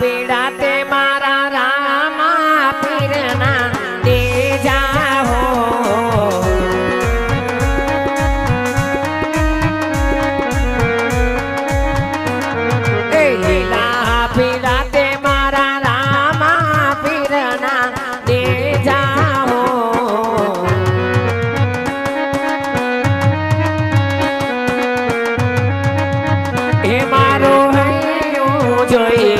પીડા તે મારા રામા પીરના હો એ પીડા તે મારા રામા પીરના હો એ મારો હૈયું જોઈને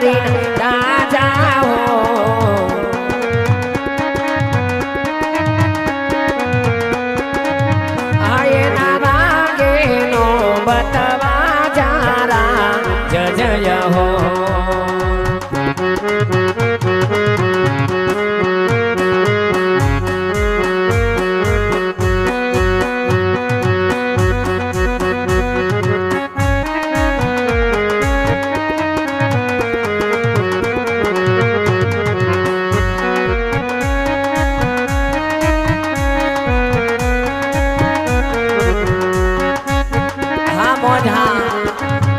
જાન કરી રાજા હો આયના વાગે બતવા જારા જય જય હો. Música